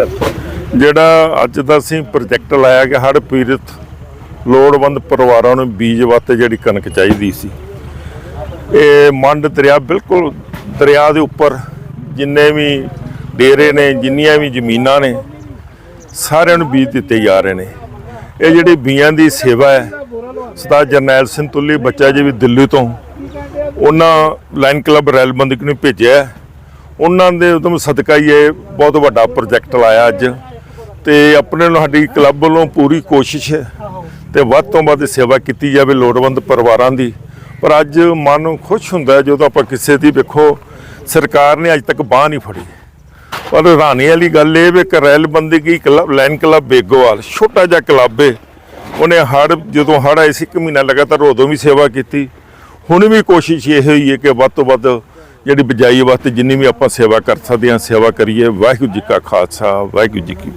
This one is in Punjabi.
ਜਿਹੜਾ ਅੱਜ ਦਾ ਅਸੀਂ ਪ੍ਰੋਜੈਕਟ ਲਾਇਆ ਕਿ ਹੜ੍ਹ ਪੀੜਤ ਲੋੜਵੰਦ ਪਰਿਵਾਰਾਂ ਨੂੰ ਬੀਜ ਵਾਸਤੇ ਜਿਹੜੀ ਕਣਕ ਚਾਹੀਦੀ ਸੀ। ਇਹ ਮੰਡ ਦਰਿਆ ਬਿਲਕੁਲ ਦਰਿਆ ਦੇ ਉੱਪਰ ਜਿੰਨੇ ਵੀ ਡੇਰੇ ਨੇ, ਜਿੰਨੀਆਂ ਵੀ ਜ਼ਮੀਨਾਂ ਨੇ, ਸਾਰਿਆਂ ਨੂੰ ਬੀਜ ਦਿੱਤੇ ਜਾ ਰਹੇ ਨੇ। ਇਹ ਜਿਹੜੀ ਬੀਆਂ ਦੀ ਸੇਵਾ ਹੈ, ਸਰਦਾਰ ਜਰਨੈਲ ਸਿੰਘ ਤੁੱਲੀ ਬੱਚਾ ਜੀ ਵੀ ਦਿੱਲੀ ਤੋਂ, ਉਹਨਾਂ ਲਾਈਨ ਕਲੱਬ ਰੈਲ ਬੰਦਕ ਨੂੰ ਭੇਜਿਆ ਉਹਨਾਂ ਦੇ ਉਦਮ ਸਦਕਾ ਹੀ ਇਹ ਬਹੁਤ ਵੱਡਾ ਪ੍ਰੋਜੈਕਟ ਲਾਇਆ ਅੱਜ। ਤੇ ਆਪਣੇ ਸਾਡੀ ਕਲੱਬ ਵੱਲੋਂ ਪੂਰੀ ਕੋਸ਼ਿਸ਼ ਹੈ ਤੇ ਵੱਧ ਤੋਂ ਵੱਧ ਸੇਵਾ ਕੀਤੀ ਜਾਵੇ ਲੋੜਵੰਦ ਪਰਿਵਾਰਾਂ ਦੀ। ਪਰ ਅੱਜ ਮਨ ਖੁਸ਼ ਹੁੰਦਾ ਜਦੋਂ ਆਪਾਂ ਕਿਸੇ ਦੀ ਵੇਖੋ, ਸਰਕਾਰ ਨੇ ਅੱਜ ਤੱਕ ਬਾਹ ਨਹੀਂ ਫੜੀ। ਪਰ ਹੈਰਾਨੀ ਵਾਲੀ ਗੱਲ ਇਹ ਵੀ ਕਿ ਰੈਲ ਬੰਦਗੀ ਕਲੱਬ ਲਾਇਨ ਕਲੱਬ ਬੇਗੋਵਾਲ, ਛੋਟਾ ਜਿਹਾ ਕਲੱਬ ਹੈ ਉਹਨੇ ਹੜ ਜਦੋਂ ਹੜ ਆਏ ਸੀ, ਇੱਕ ਮਹੀਨਾ ਲਗਾਤਾਰ ਉਦੋਂ ਵੀ ਸੇਵਾ ਕੀਤੀ। ਹੁਣ ਵੀ ਕੋਸ਼ਿਸ਼ ਇਹ ਹੋਈ ਹੈ ਕਿ ਵੱਧ ਤੋਂ ਵੱਧ ਜਿਹੜੀ ਬਜਾਈ ਵਾਸਤੇ ਜਿੰਨੀ ਵੀ ਆਪਾਂ ਸੇਵਾ ਕਰ ਸਕਦੇ ਹਾਂ, ਸੇਵਾ ਕਰੀਏ। ਵਾਹਿਗੁਰੂ ਜੀ ਕਾ ਖਾਲਸਾ, ਵਾਹਿਗੁਰੂ ਜੀ ਕੀ ਫਤਿਹ।